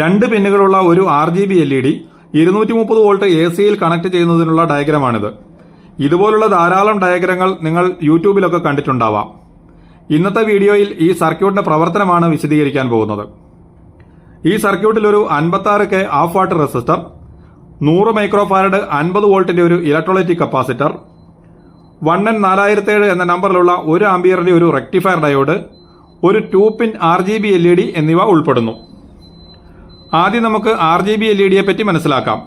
രണ്ട് പിന്നുകളുള്ള ഒരു R G B L E D ഇരുന്നൂറ്റി മുപ്പത് വോൾട്ട് എ സിയിൽ കണക്ട് ചെയ്യുന്നതിനുള്ള ഡയഗ്രമാണിത്. ഇതുപോലുള്ള ധാരാളം ഡയഗ്രങ്ങൾ നിങ്ങൾ യൂട്യൂബിലൊക്കെ കണ്ടിട്ടുണ്ടാവാം. ഇന്നത്തെ വീഡിയോയിൽ ഈ സർക്യൂട്ടിന്റെ പ്രവർത്തനമാണ് വിശദീകരിക്കാൻ പോകുന്നത്. ഈ സർക്യൂട്ടിൽ ഒരു അൻപത്തി ആറ് കെ ഹാഫ് വാട്ട് റെസിസ്റ്റർ നൂറ് മൈക്രോഫാരഡ് അൻപത് വോൾട്ടിന്റെ ഒരു ഇലക്ട്രോലൈറ്റിക് കപ്പാസിറ്റർ വൺ എൻ നാലായിരത്തേഴ് എന്ന നമ്പറിലുള്ള ഒരു ആംബിയറിന്റെ ഒരു റെക്ടിഫയർ ഡയോഡ് ഒരു two pin R G B L E D എന്നിവ ഉൾപ്പെടുന്നു. ആദ്യം നമുക്ക് R G B L E ഡിയെ പറ്റി മനസ്സിലാക്കാം.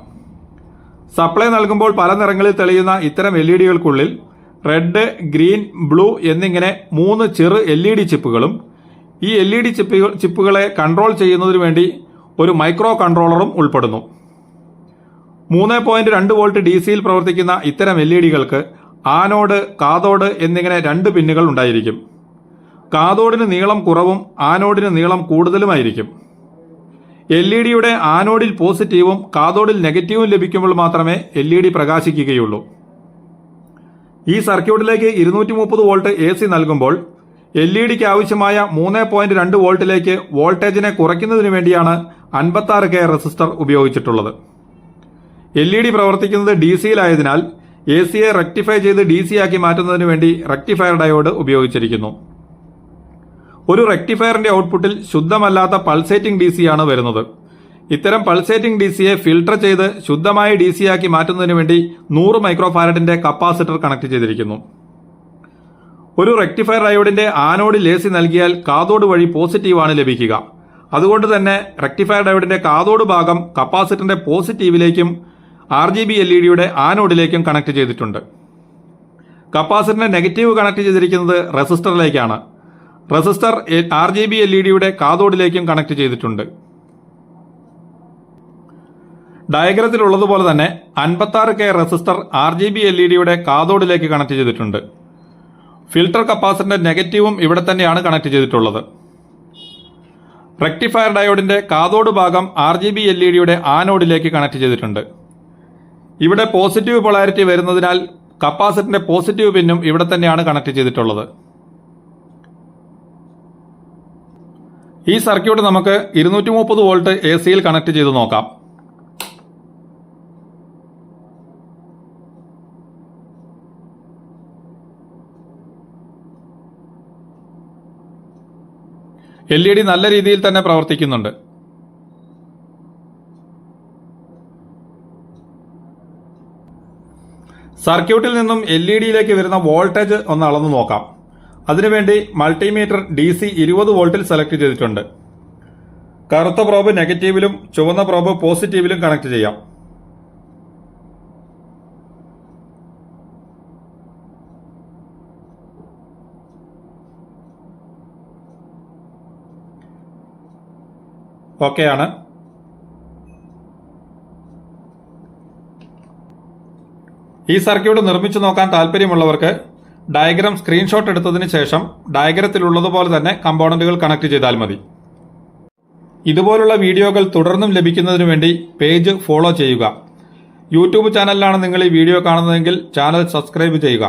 സപ്ലൈ നൽകുമ്പോൾ പല നിറങ്ങളിൽ തെളിയുന്ന ഇത്തരം എൽ ഇ ഡികൾക്കുള്ളിൽ റെഡ് ഗ്രീൻ ബ്ലൂ എന്നിങ്ങനെ മൂന്ന് ചെറു എൽ ഇ ഡി ചിപ്പുകളും ഈ എൽ ഇ ഡി ചിപ്പുകൾ ചിപ്പുകളെ കൺട്രോൾ ചെയ്യുന്നതിനു വേണ്ടി ഒരു മൈക്രോ കൺട്രോളറും ഉൾപ്പെടുന്നു. മൂന്ന് പോയിന്റ് രണ്ട് വോൾട്ട് ഡി സിയിൽ പ്രവർത്തിക്കുന്ന ഇത്തരം എൽ ഇ ഡികൾക്ക് ആനോഡ് കാതോഡ് എന്നിങ്ങനെ രണ്ട് പിന്നുകൾ ഉണ്ടായിരിക്കും. കാതോഡിന് നീളം കുറവും ആനോഡിന് നീളം കൂടുതലുമായിരിക്കും. എൽ ഇ ഡിയുടെ ആനോഡിൽ പോസിറ്റീവും കാതോഡിൽ നെഗറ്റീവും ലഭിക്കുമ്പോൾ മാത്രമേ എൽ ഇ ഡി പ്രകാശിക്കുകയുള്ളൂ. ഈ സർക്യൂട്ടിലേക്ക് ഇരുന്നൂറ്റി മുപ്പത് വോൾട്ട് എ സി നൽകുമ്പോൾ എൽ ഇ ഡിക്ക് ആവശ്യമായ മൂന്ന് പോയിന്റ് രണ്ട് വോൾട്ടിലേക്ക് വോൾട്ടേജിനെ കുറയ്ക്കുന്നതിനു വേണ്ടിയാണ് അൻപത്തി ആറ് കെ റെസിസ്റ്റർ ഉപയോഗിച്ചിട്ടുള്ളത്. എൽ ഇ ഡി പ്രവർത്തിക്കുന്നത് ഡി സിയിലായതിനാൽ എ സിയെ റെക്ടിഫൈ ചെയ്ത് ഡി സി ആക്കി മാറ്റുന്നതിന് വേണ്ടി റെക്ടിഫയർ ഡയോഡ് ഉപയോഗിച്ചിരിക്കുന്നു. ഒരു റെക്ടിഫയറിന്റെ ഔട്ട്പുട്ടിൽ ശുദ്ധമല്ലാത്ത പൾസേറ്റിംഗ് ഡി സിയാണ് വരുന്നത്. ഇത്തരം പൾസേറ്റിംഗ് ഡി സിയെ ഫിൽട്ടർ ചെയ്ത് ശുദ്ധമായ ഡി സി ആക്കി മാറ്റുന്നതിന് വേണ്ടി നൂറ് മൈക്രോഫാരഡിന്റെ കപ്പാസിറ്റർ കണക്ട് ചെയ്തിരിക്കുന്നു. ഒരു റെക്ടിഫയർ ഡയോഡിന്റെ ആനോഡ് എ സി നൽകിയാൽ കാതോഡ് വഴി പോസിറ്റീവാണ് ലഭിക്കുക. അതുകൊണ്ട് തന്നെ റെക്ടിഫയർ ഡയോഡിന്റെ കാതോഡ് ഭാഗം കപ്പാസിറ്ററിന്റെ പോസിറ്റീവിലേക്കും R G B L E ഡിയുടെ ആനോഡിലേക്കും കണക്ട് ചെയ്തിട്ടുണ്ട്. കപ്പാസിറ്ററിന്റെ നെഗറ്റീവ് കണക്ട് ചെയ്തിരിക്കുന്നത് റെസിസ്റ്ററിലേക്കാണ്. Resistor R G B L E ഡിയുടെ കാതോഡിലേക്കും കണക്ട് ചെയ്തിട്ടുണ്ട്. ഡയഗ്രത്തിലുള്ളതുപോലെ തന്നെ അൻപത്തി ആറ് K resistor R G B L E ഡിയുടെ കാതോഡിലേക്ക് കണക്ട് ചെയ്തിട്ടുണ്ട്. ഫിൽട്ടർ കപ്പാസിറ്ററിന്റെ നെഗറ്റീവും ഇവിടെ തന്നെയാണ് കണക്ട് ചെയ്തിട്ടുള്ളത്. റെക്ടിഫയർ ഡയോഡിന്റെ കാതോഡ് ഭാഗം R G B L E ഡിയുടെ ആനോഡിലേക്ക് കണക്ട് ചെയ്തിട്ടുണ്ട്. ഇവിടെ പോസിറ്റീവ് പൊളാരിറ്റി വരുന്നതിനാൽ കപ്പാസിറ്ററിന്റെ പോസിറ്റീവ് പിന്നും ഇവിടെ തന്നെയാണ് കണക്ട് ചെയ്തിട്ടുള്ളത്. ഈ സർക്യൂട്ട് നമുക്ക് ഇരുന്നൂറ്റി മുപ്പത് വോൾട്ട് എ സിയിൽ കണക്ട് ചെയ്ത് നോക്കാം. എൽ ഇ ഡി നല്ല രീതിയിൽ തന്നെ പ്രവർത്തിക്കുന്നുണ്ട്. സർക്യൂട്ടിൽ നിന്നും എൽ ഇ ഡിയിലേക്ക് വരുന്ന വോൾട്ടേജ് ഒന്ന് അളന്നു നോക്കാം. അതിനുവേണ്ടി മൾട്ടിമീറ്റർ ഡി സി ഇരുപത് വോൾട്ടിൽ സെലക്ട് ചെയ്തിട്ടുണ്ട്. കറുത്ത പ്രോബ് നെഗറ്റീവിലും ചുവന്ന പ്രോബ് പോസിറ്റീവിലും കണക്ട് ചെയ്യാം. ഓക്കെയാണ് ഈ സർക്യൂട്ട് നിർമ്മിച്ചു നോക്കാൻ താല്പര്യമുള്ളവർക്ക് ഡയഗ്രാം സ്ക്രീൻഷോട്ട് എടുത്തതിന് ശേഷം ഡയഗ്രത്തിലുള്ളതുപോലെ തന്നെ കമ്പോണന്റുകൾ കണക്ട് ചെയ്താൽ മതി. ഇതുപോലുള്ള വീഡിയോകൾ തുടർന്നും ലഭിക്കുന്നതിനു വേണ്ടി പേജ് ഫോളോ ചെയ്യുക. യൂട്യൂബ് ചാനലിലാണ് നിങ്ങൾ ഈ വീഡിയോ കാണുന്നതെങ്കിൽ ചാനൽ സബ്സ്ക്രൈബ് ചെയ്യുക.